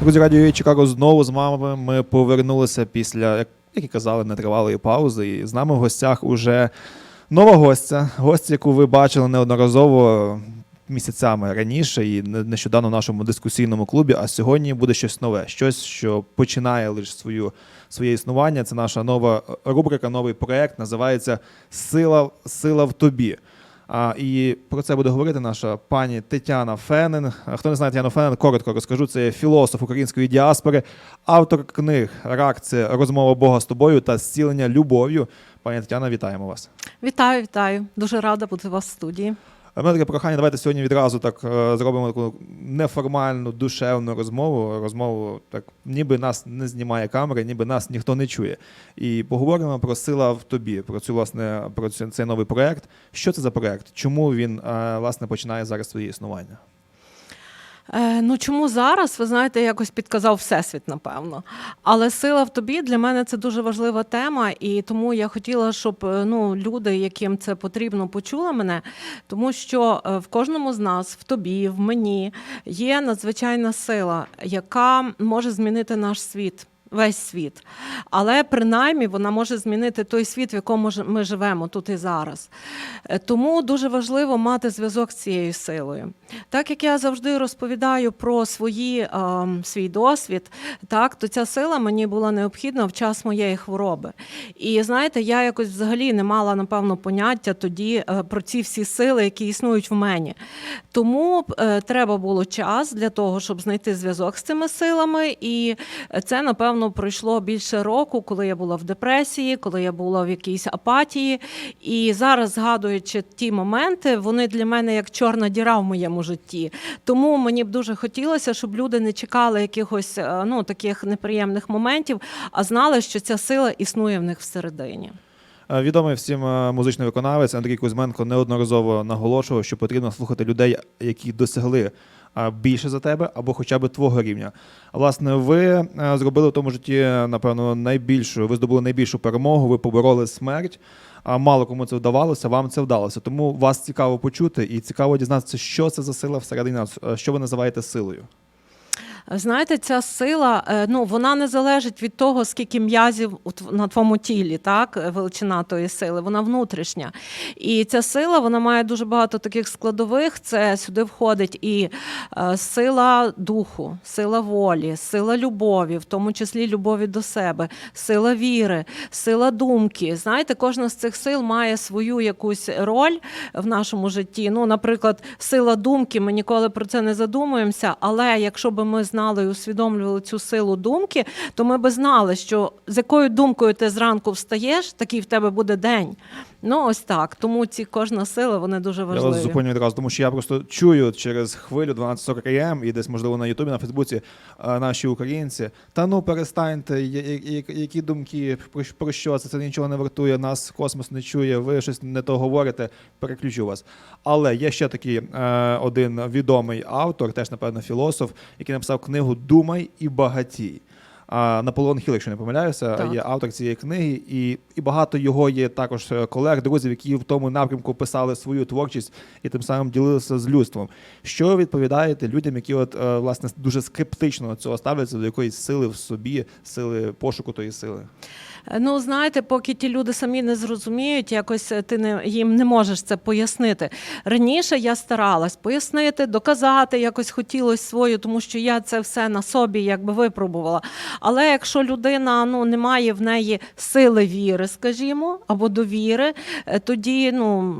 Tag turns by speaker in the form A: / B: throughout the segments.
A: Друзі, радіо Чикаго знову з вами. Ми повернулися після, як, і казали, нетривалої паузи. І з нами в гостях уже нова гостя, гостя, яку ви бачили неодноразово місяцями раніше і нещодавно в нашому дискусійному клубі. А сьогодні буде щось нове, щось, що починає лише свою своє існування. Це наша нова рубрика, новий проект. Називається Сила, Сила в тобі. А, і про це буде говорити наша пані Тетяна Фенен. Хто не знає Тетяну Фенен, коротко розкажу. Це є філософ української діаспори, автор книг Рак це розмова Бога з тобою та зцілення любов'ю. Пані Тетяна, вітаємо вас.
B: Вітаю, вітаю. Дуже рада бути у вас в студії.
A: У мене таке прохання. Давайте сьогодні відразу так е, зробимо таку неформальну душевну розмову. Розмову так, ніби нас не знімає камери, ніби нас ніхто не чує. І поговоримо про сила в тобі, про цю власне про цей новий проект. Що це за проект? Чому він е, власне починає зараз своє існування?
B: Е, ну чому зараз? Ви знаєте, якось підказав Всесвіт, напевно. Але сила в тобі для мене це дуже важлива тема, і тому я хотіла, щоб е, ну, люди, яким це потрібно, почули мене, тому що е, в кожному з нас, в тобі, в мені, є надзвичайна сила, яка може змінити наш світ. Весь світ, але принаймні вона може змінити той світ, в якому ми живемо тут і зараз. Е, Тому дуже важливо мати зв'язок з цією силою. Так як я завжди розповідаю про свої, е, свій досвід, так, то ця сила мені була необхідна в час моєї хвороби. І знаєте, я якось взагалі не мала, напевно, поняття тоді е, про ці всі сили, які існують в мені. Тому е, треба було час для того, щоб знайти зв'язок з цими силами. І це, напевно, пройшло більше року, коли я була в депресії, коли я була в якійсь апатії. І зараз, згадуючи ті моменти, вони для мене як чорна діра в моєму житті. Тому мені б дуже хотілося, щоб люди не чекали якихось е, ну, таких неприємних моментів, а знали, що ця сила існує в них всередині.
A: Е, Відомий всім е, музичний виконавець Андрій Кузьменко неодноразово наголошував, що потрібно слухати людей, які досягли більше за тебе або хоча б твого рівня. Власне, ви е, зробили в тому житті, напевно, найбільшу, ви здобули найбільшу перемогу, ви побороли смерть. А мало кому це вдавалося, вам це вдалося. Тому вас цікаво почути і цікаво дізнатися, що це за сила всередині нас, е, що ви називаєте силою.
B: Знаєте, ця сила, е, ну вона не залежить від того, скільки м'язів на твоєму тілі, так е, величина тої сили, вона внутрішня. І ця сила вона має дуже багато таких складових. Це сюди входить і е, сила духу, сила волі, сила любові, в тому числі любові до себе, сила віри, сила думки. Знаєте, кожна з цих сил має свою якусь роль в нашому житті. Ну, наприклад, сила думки, ми ніколи про це не задумуємося, але якщо б ми знали і усвідомлювали цю силу думки, то ми би знали, що з якою думкою ти зранку встаєш, такий в тебе буде день. Ну, ось так. Тому ці кожна сила, вони дуже
A: Я
B: важливі.
A: вас зупиню відразу, тому що я просто чую через хвилю 12.40 АМ і десь, можливо, на Ютубі, на Фейсбуці е, наші українці. Та ну перестаньте, я- я- я- які думки, про, що це? Це нічого не вартує, нас космос не чує, ви щось не то говорите, переключу вас. Але є ще такий е, один відомий автор, теж, напевно, філософ, який написав книгу Думай і багатій. А Наполеон Хіл, якщо не помиляюся,
B: Так.
A: є автор цієї книги, і, і багато його є також е, колег, друзів, які в тому напрямку писали свою творчість і тим самим ділилися з людством. Що ви відповідаєте людям, які от е, власне дуже скептично до цього ставляться до якоїсь сили в собі, сили пошуку тої сили?
B: Ну, знаєте, поки ті люди самі не зрозуміють, якось е, ти не їм не можеш це пояснити. Раніше я старалась пояснити, доказати, якось хотілося свою, тому що я це все на собі якби випробувала. Але якщо людина ну не має в неї сили віри, скажімо, або довіри, е, тоді ну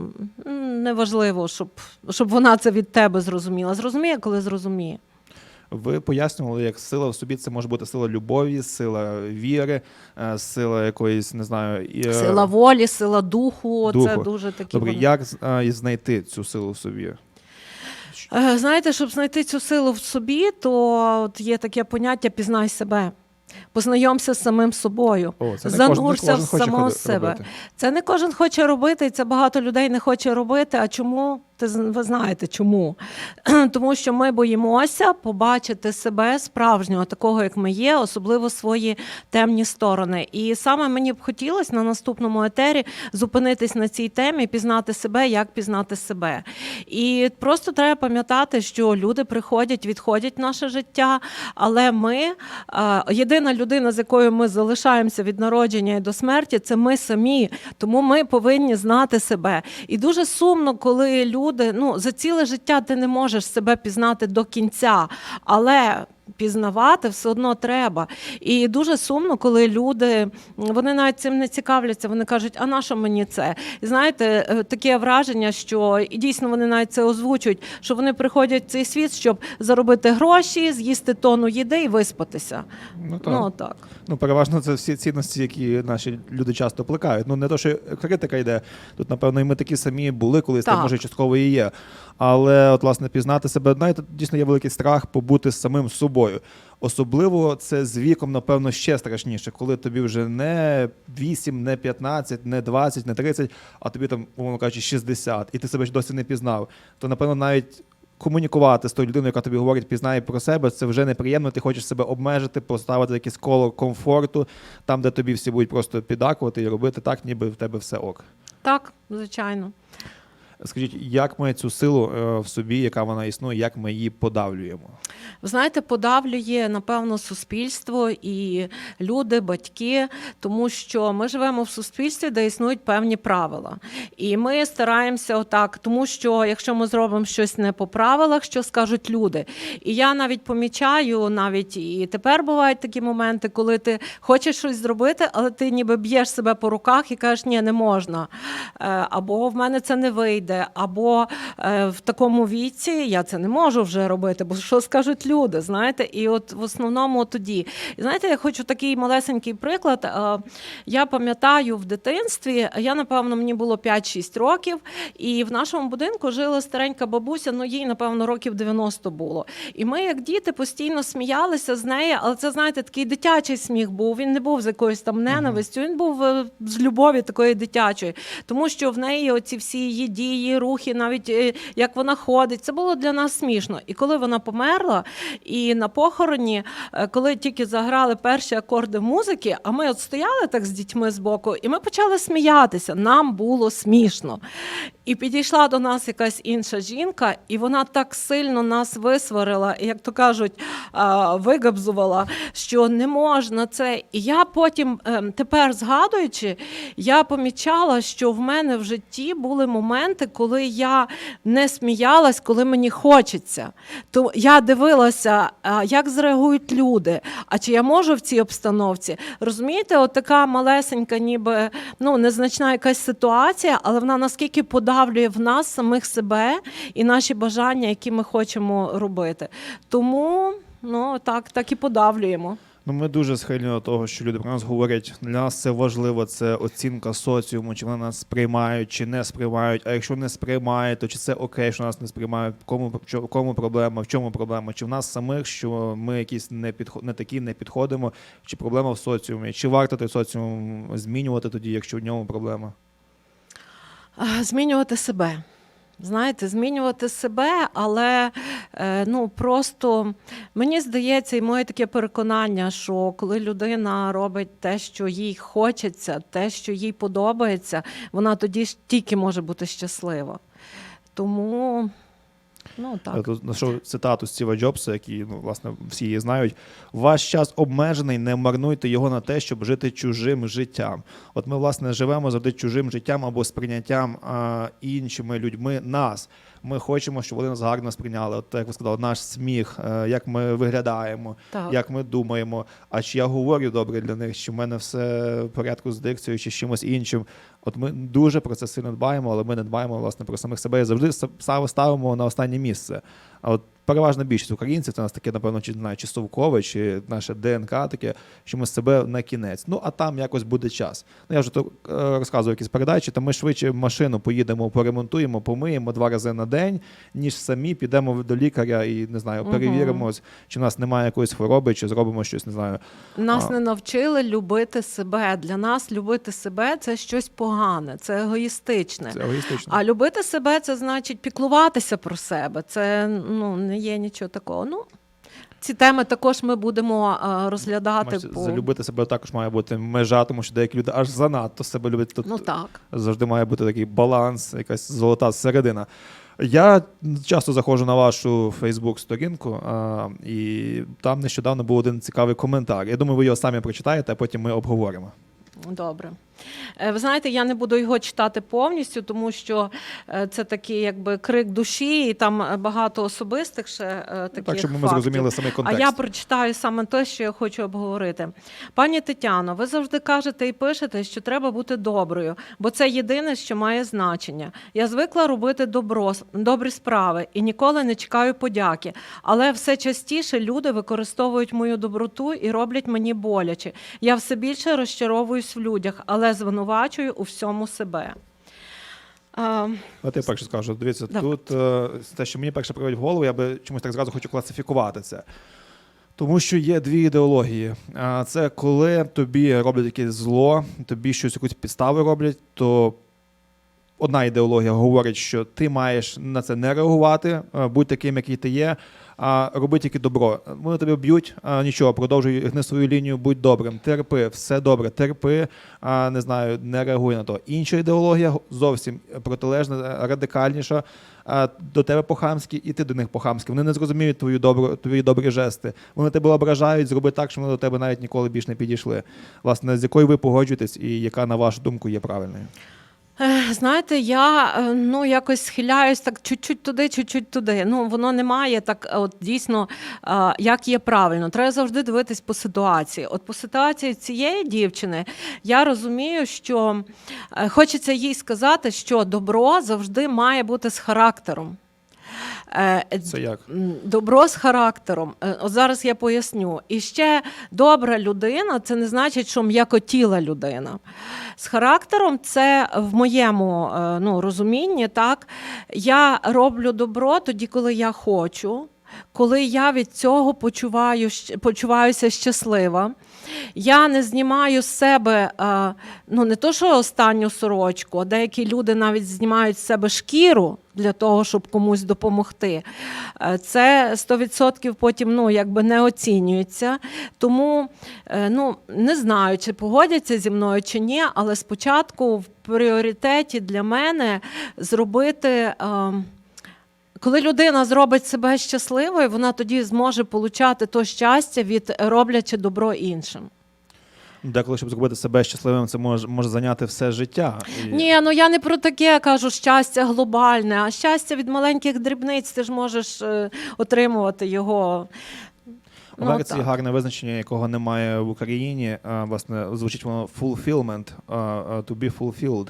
B: неважливо, щоб, щоб вона це від тебе зрозуміла. Зрозуміє, коли зрозуміє.
A: Ви пояснювали, як сила в собі це може бути сила любові, сила віри, е, сила якоїсь, не знаю, і, е,
B: Сила волі, сила духу, це дуже такі.
A: Добре,
B: вони.
A: як і знайти цю силу в собі?
B: Знаєте, щоб знайти цю силу в собі, то от є таке поняття пізнай себе. Познайомся з самим собою.
A: О, це не кожен- не
B: Занурся в самого себе.
A: робити.
B: Це не кожен хоче робити, і це багато людей не хоче робити. А чому? Ти ви знаєте чому? Тому що ми боїмося побачити себе справжнього, такого як ми є, особливо свої темні сторони. І саме мені б хотілося на наступному етері зупинитись на цій темі, пізнати себе, як пізнати себе. І просто треба пам'ятати, що люди приходять, відходять в наше життя, але ми єдина людина, з якою ми залишаємося від народження і до смерті, це ми самі. Тому ми повинні знати себе. І дуже сумно, коли люди ну за ціле життя ти не можеш себе пізнати до кінця, але. Пізнавати все одно треба. І дуже сумно, коли люди вони навіть цим не цікавляться. Вони кажуть, а на що мені це? І знаєте, е, таке враження, що і дійсно вони навіть це озвучують, що вони приходять в цей світ, щоб заробити гроші, з'їсти тонну їди і виспатися.
A: Ну, так.
B: Ну так.
A: Ну, переважно це всі цінності, які наші люди часто плекають. Ну, не то, що критика йде. Тут, напевно, і ми такі самі були колись,
B: Так.
A: може, частково і є. Але, от, власне, пізнати себе, знаєте, дійсно є великий страх побути з самим собою. Особливо це з віком, напевно, ще страшніше, коли тобі вже не 8, не 15, не 20, не 30, а тобі там, умовно кажучи, 60, і ти себе ж досі не пізнав. То, напевно, навіть комунікувати з тою людиною, яка тобі говорить, пізнає про себе, це вже неприємно. Ти хочеш себе обмежити, поставити якесь коло комфорту, там, де тобі всі будуть просто піддакувати і робити так, ніби в тебе все ок.
B: Так, звичайно.
A: Скажіть, як ми цю силу е, в собі, яка вона існує, як ми її подавлюємо?
B: Ви знаєте, подавлює напевно суспільство і люди, батьки, тому що ми живемо в суспільстві, де існують певні правила. І ми стараємося отак, тому що якщо ми зробимо щось не по правилах, що скажуть люди. І я навіть помічаю, навіть і тепер бувають такі моменти, коли ти хочеш щось зробити, але ти ніби б'єш себе по руках і кажеш, ні, не можна. Е, Або в мене це не вийде, або е, в такому віці я це не можу вже робити, бо що скажуть люди, знаєте? І от в основному тоді. І знаєте, я хочу такий малесенький приклад. Е, Я пам'ятаю в дитинстві, я напевно мені було 5-6 років, і в нашому будинку жила старенька бабуся, ну їй, напевно, років 90 було. І ми, як діти, постійно сміялися з неї, але це, знаєте, такий дитячий сміх був. Він не був з якоюсь там ненавистю, він був е, з любові такої дитячої, тому що в неї оці всі її дії, рухи, навіть е, як вона ходить, це було для нас смішно. І коли вона померла, і на похороні, е, коли тільки заграли перші акорди музики, а ми от стояли так з дітьми збоку, і ми почали сміятися. Нам було смішно. І підійшла до нас якась інша жінка, і вона так сильно нас висварила, як то кажуть, вигабзувала, що не можна це. І я потім, ем, тепер згадуючи, я помічала, що в мене в житті були моменти, коли я не сміялась, коли мені хочеться. То я дивилася, як зреагують люди, а чи я можу в цій обстановці. Розумієте, от така малесенька, ніби ну, незначна якась ситуація, але вона наскільки подавлює в нас самих себе і наші бажання, які ми хочемо робити. Тому ну, так, так і подавлюємо.
A: Ну, ми дуже схильні до того, що люди про нас говорять. Для нас це важливо, це оцінка соціуму, чи вони нас сприймають, чи не сприймають. А якщо не сприймають, то чи це окей, що нас не сприймають? Кому кому проблема? В чому проблема? Чи в нас самих, що ми якісь не підход, не такі не підходимо, чи проблема в соціумі? Чи варто той соціум змінювати тоді, якщо в ньому проблема?
B: Змінювати себе. Знаєте, змінювати себе, але е, ну просто мені здається, і моє таке переконання, що коли людина робить те, що їй хочеться, те, що їй подобається, вона тоді ж тільки може бути щаслива. Тому ну
A: Я
B: так.
A: тут знайшов цитату Стіва Джобса, який ну, власне всі її знають. Ваш час обмежений, не марнуйте його на те, щоб жити чужим життям. От ми, власне, живемо завжди чужим життям або сприйняттям а, іншими людьми нас. Ми хочемо, щоб вони нас гарно сприйняли. От як ви сказали, наш сміх, е, як ми виглядаємо,
B: Так.
A: як ми думаємо. А чи я говорю добре для них, чи в мене все в порядку з дикцією, чи з чимось іншим. От ми дуже про це сильно дбаємо, але ми не дбаємо власне про самих себе і завжди ставимо на останнє місце. А от переважна більшість українців це у нас таке, напевно, чи не знаю, чи совкове, чи наше ДНК таке, що ми себе на кінець. Ну а там якось буде час. Ну я вже то е, розказував якісь передачі, то ми швидше машину поїдемо, поремонтуємо, помиємо два рази на день, ніж самі підемо до лікаря і не знаю,
B: Мгм.
A: перевіримо, чи в нас немає якоїсь хвороби, чи зробимо щось, не знаю.
B: Нас
A: А.
B: не навчили любити себе. Для нас любити себе це щось погане, це егоїстичне.
A: Це егоїстично.
B: А любити себе це значить піклуватися про себе. Це ну не є нічого такого. Ну ці теми також ми будемо е, розглядати
A: Бачите,
B: по
A: Залюбити себе також має бути межа, тому що деякі люди аж занадто себе люблять. Тут
B: ну так.
A: завжди має бути такий баланс, якась золота середина. Я часто заходжу на вашу Фейсбук-сторінку, і там нещодавно був один цікавий коментар. Я думаю, ви його самі прочитаєте, а потім ми обговоримо.
B: Добре. Е, Ви знаєте, я не буду його читати повністю, тому що е, це такий якби крик душі, і там е, багато особистих ще таких
A: так, щоб ми
B: фактів.
A: зрозуміли самий
B: А я прочитаю саме те, що я хочу обговорити. Пані Тетяно, ви завжди кажете і пишете, що треба бути доброю, бо це єдине, що має значення. Я звикла робити добро, добрі справи і ніколи не чекаю подяки. Але все частіше люди використовують мою доброту і роблять мені боляче. Я все більше розчаровуюсь в людях, але звинувачую у всьому себе. А,
A: От я перше скажу. Дивіться,
B: Давай.
A: тут е, те, що мені перше приходить в голову, я би чомусь так зразу хочу класифікувати це. Тому що є дві ідеології. Це коли тобі роблять якесь зло, тобі щось якусь підставу роблять, то одна ідеологія говорить, що ти маєш на це не реагувати, е, будь таким, який ти є, а роби тільки добро. Вони тебе б'ють, нічого, продовжуй гни свою лінію, будь добрим, терпи, все добре, терпи, а не знаю, не реагуй на то. Інша ідеологія зовсім протилежна, радикальніша. До тебе по-хамськи, і ти до них по-хамськи. Вони не зрозуміють твою добру, твої добрі жести. Вони тебе ображають, зроби так, що вони до тебе навіть ніколи більш не підійшли. Власне, з якою ви погоджуєтесь, і яка, на вашу думку, є правильною?
B: Знаєте, я е, ну якось схиляюсь так чуть-чуть туди, чуть-чуть туди. Ну воно не має так, е, от дійсно, е, як є правильно. Треба завжди дивитись по ситуації. От по ситуації цієї дівчини я розумію, що хочеться їй сказати, що добро завжди має бути з характером. Е,
A: Це як?
B: Добро з характером. Е, От зараз я поясню. І ще добра людина це не значить, що м'якотіла людина. З характером це в моєму е, ну, розумінні, так я роблю добро тоді, коли я хочу. Коли я від цього почуваю, почуваюся щаслива, я не знімаю з себе е, ну не то, що останню сорочку, а деякі люди навіть знімають з себе шкіру для того, щоб комусь допомогти. Е, Це 100% потім ну, якби не оцінюється. Тому е, ну, не знаю, чи погодяться зі мною чи ні, але спочатку в пріоритеті для мене зробити. Е, коли людина зробить себе щасливою, вона тоді зможе получати то щастя від роблячи добро іншим.
A: Деколи, щоб зробити себе щасливим, це може, може зайняти все життя. І...
B: Ні, ну я не про таке кажу щастя глобальне, а щастя від маленьких дрібниць ти ж можеш е, отримувати його.
A: В Америці
B: Ну, так.
A: гарне визначення, якого немає в Україні. А, власне, звучить воно fulfillment, а, to be fulfilled.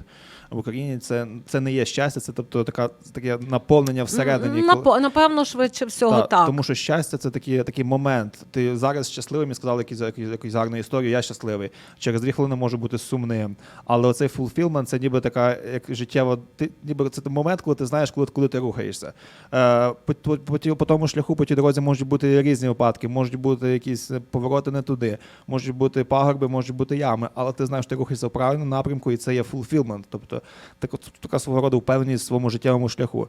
A: В Україні це, це не є щастя, це тобто така таке наповнення всередині. коли-
B: Напо- напевно, швидше всього
A: Та,
B: так.
A: Тому що щастя це такий, такий момент. Ти зараз щасливий, мені сказали якусь, якусь, якусь гарну історію, я щасливий. Через дві хвилини можу бути сумним. Але оцей fulfillment, це ніби така, як життєва, ти, ніби це момент, коли ти знаєш, коли, коли ти рухаєшся. Е, по, по, по, по тому шляху, по тій дорозі можуть бути різні випадки, можуть бути якісь повороти не туди, можуть бути пагорби, можуть бути ями, але ти знаєш, ти рухаєшся в правильному напрямку, і це є fulfillment. Тобто так, от, така свого роду впевненість в своєму життєвому шляху.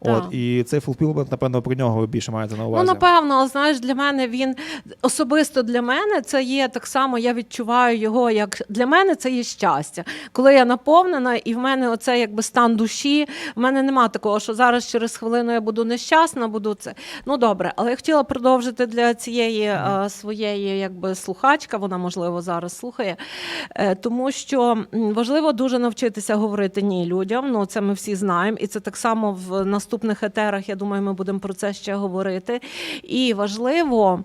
A: От,
B: Так.
A: і цей fulfillment, напевно, про нього більше маєте на увазі.
B: Ну, напевно, але знаєш, для мене він особисто для мене це є так само. Я відчуваю його як для мене це є щастя. Коли я наповнена, і в мене оце якби стан душі. В мене нема такого, що зараз через хвилину я буду нещасна, буду це. Ну добре, але я хотіла продовжити для цієї е, своєї якби слухачка. Вона можливо зараз слухає, е, тому що важливо дуже навчитися говорити ні людям. Ну це ми всі знаємо, і це так само в наступних етерах. Я думаю, ми будемо про це ще говорити. І важливо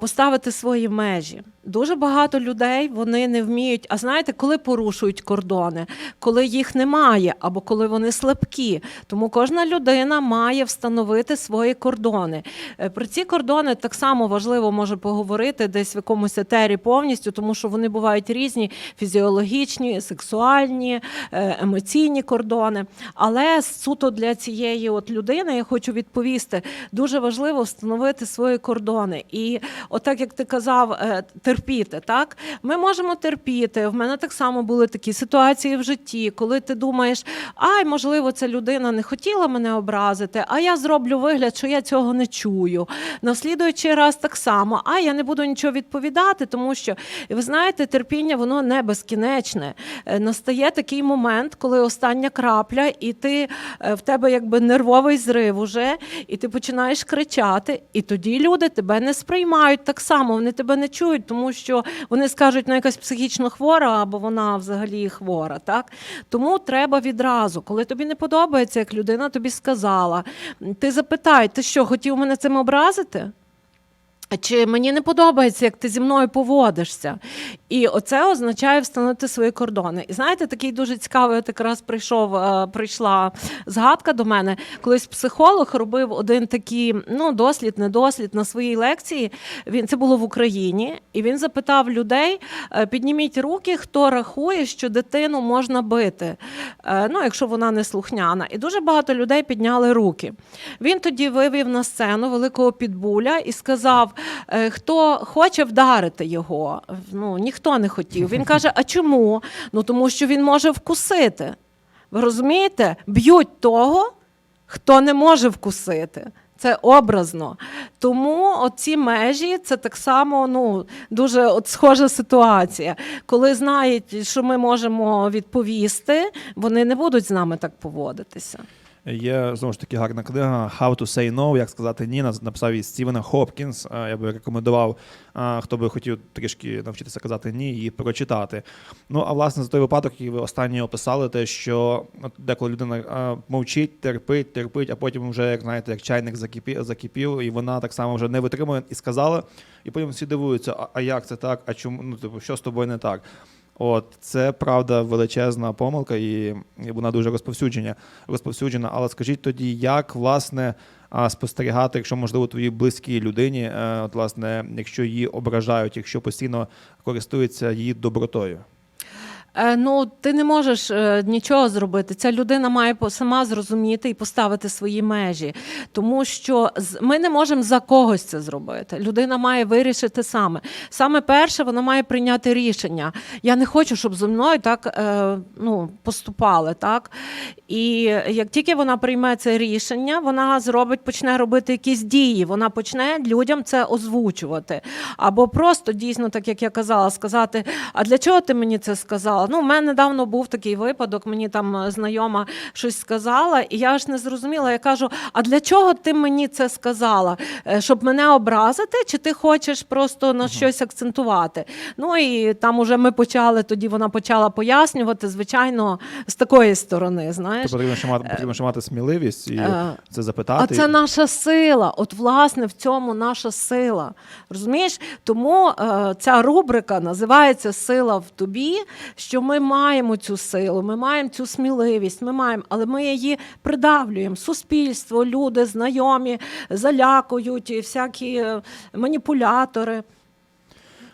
B: поставити свої межі. Дуже багато людей вони не вміють. А знаєте, коли порушують кордони, коли їх немає, або коли вони слабкі. Тому кожна людина має встановити свої кордони. Е, Про ці кордони так само важливо може поговорити десь в якомусь етері повністю, тому що вони бувають різні: фізіологічні, сексуальні, емоційні кордони. Але суто для цієї от людини я хочу відповісти: дуже важливо встановити свої кордони. І отак, як ти казав, е, терпіти. Так, ми можемо терпіти. В мене так само були такі ситуації в житті, коли ти думаєш, ай, можливо, ця людина не хотіла мене образити, а я зроблю вигляд, що я цього не чую. На слідуючий раз так само, а я не буду нічого відповідати, тому що ви знаєте, терпіння воно не безкінечне. Е, Настає такий момент, коли остання крапля, і ти е, в тебе якби нервовий зрив уже, і ти починаєш кричати, і тоді люди тебе не сприймають так само, вони тебе не чують, тому що вони скажуть, ну якась психічно хвора, або вона взагалі хвора. Так? Тому треба відразу, коли тобі не подобається, як людина тобі сказала, ти запитай, ти що, хотів мене цим образити? Чи мені не подобається, як ти зі мною поводишся? І оце означає встановити свої кордони. І знаєте, такий дуже цікавий, от якраз прийшов, е, прийшла згадка до мене. Колись психолог робив один такий ну, дослід, недослід на своїй лекції. Він це було в Україні, і він запитав людей: е, підніміть руки, хто рахує, що дитину можна бити, е, ну, якщо вона не слухняна. І дуже багато людей підняли руки. Він тоді вивів на сцену великого підбуля і сказав: хто хоче вдарити його. Ну ніхто не хотів. Він каже: А чому? Ну тому що він може вкусити. Ви розумієте? Б'ють того, хто не може вкусити. Це образно. Тому оці межі це так само ну, дуже от схожа ситуація. Коли знають, що ми можемо відповісти, вони не будуть з нами так поводитися.
A: Є знову ж таки гарна книга How to say no, як сказати ні, написав її Стівена Хопкінс. Я би рекомендував, хто би хотів трішки навчитися казати ні, її прочитати. Ну а власне за той випадок, який ви останній описали, те, що деколи людина мовчить, терпить, терпить, а потім вже, як знаєте, як чайник закипів, закипів, і вона так само вже не витримує і сказала, і потім всі дивуються, а, а як це так? А чому ну типу, що з тобою не так? От це правда величезна помилка, і, вона дуже розповсюджена. розповсюджена. Але скажіть тоді, як власне спостерігати, якщо можливо твоїй близькій людині, е, от власне, якщо її ображають, якщо постійно користуються її добротою?
B: Е, Ну, ти не можеш е, нічого зробити. Ця людина має сама зрозуміти і поставити свої межі, тому що ми не можемо за когось це зробити. Людина має вирішити саме. Саме перше, вона має прийняти рішення. Я не хочу, щоб зі мною так е, ну, поступали. Так? І як тільки вона прийме це рішення, вона зробить, почне робити якісь дії. Вона почне людям це озвучувати. Або просто дійсно, так як я казала, сказати: а для чого ти мені це сказала? Ну, в мене недавно був такий випадок, мені там е, знайома щось сказала, і я аж не зрозуміла. Я кажу: а для чого ти мені це сказала? Е, Щоб мене образити, чи ти хочеш просто на щось акцентувати? Ну і там уже ми почали, тоді вона почала пояснювати, звичайно, з такої сторони. Знаєш.
A: Тобто потрібно ще мати потрібно ще мати сміливість і
B: Е,
A: це запитати.
B: А це наша сила. От, власне, в цьому наша сила. Розумієш? Тому ця рубрика називається Сила в тобі, що ми маємо цю силу, ми маємо цю сміливість, ми маємо, але ми її придавлюємо. Суспільство, люди, знайомі залякують, і всякі е, маніпулятори.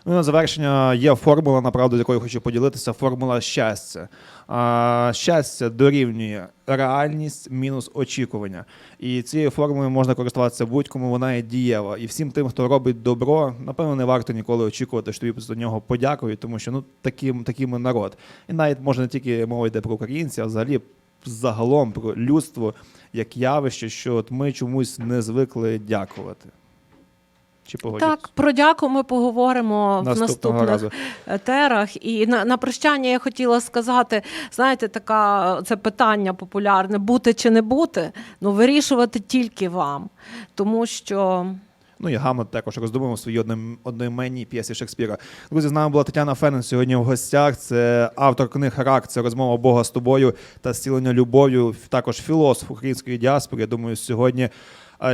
A: Ну, на завершення є формула, направду, з якою хочу поділитися. Формула щастя. А, щастя дорівнює реальність мінус очікування. І цією формулою можна користуватися будь-кому, вона є дієва. І всім тим, хто робить добро, напевно, не варто ніколи очікувати, що тобі після нього подякують, тому що ну таким, таким ми народ. І навіть може не тільки мова йде про українців, а взагалі загалом про людство як явище, що от ми чомусь не звикли дякувати. Чи погодитесь?
B: Так, про дяку ми поговоримо в наступних
A: разу.
B: етерах. І на, на прощання я хотіла сказати: знаєте, така це питання популярне: бути чи не бути, ну вирішувати тільки вам. Тому що
A: Ну і Гамлет також роздумував свої одноім- одноіменні п'єсі Шекспіра. Друзі, з нами була Тетяна Фенен сьогодні в гостях. Це автор книг Рак, це розмова Бога з тобою та зцілення любов'ю. Також філософ української діаспори. Я думаю, сьогодні.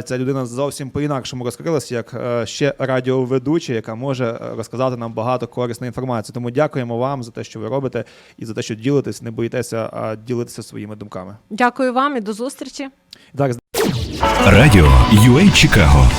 A: Ця людина зовсім по-інакшому розкрилася, як е, ще радіоведуча, яка може е, розказати нам багато корисної інформації. Тому дякуємо вам за те, що ви робите, і за те, що ділитесь, не боїтеся а ділитися своїми думками.
B: Дякую вам і до зустрічі.
A: Так,
C: Радіо UA Чикаго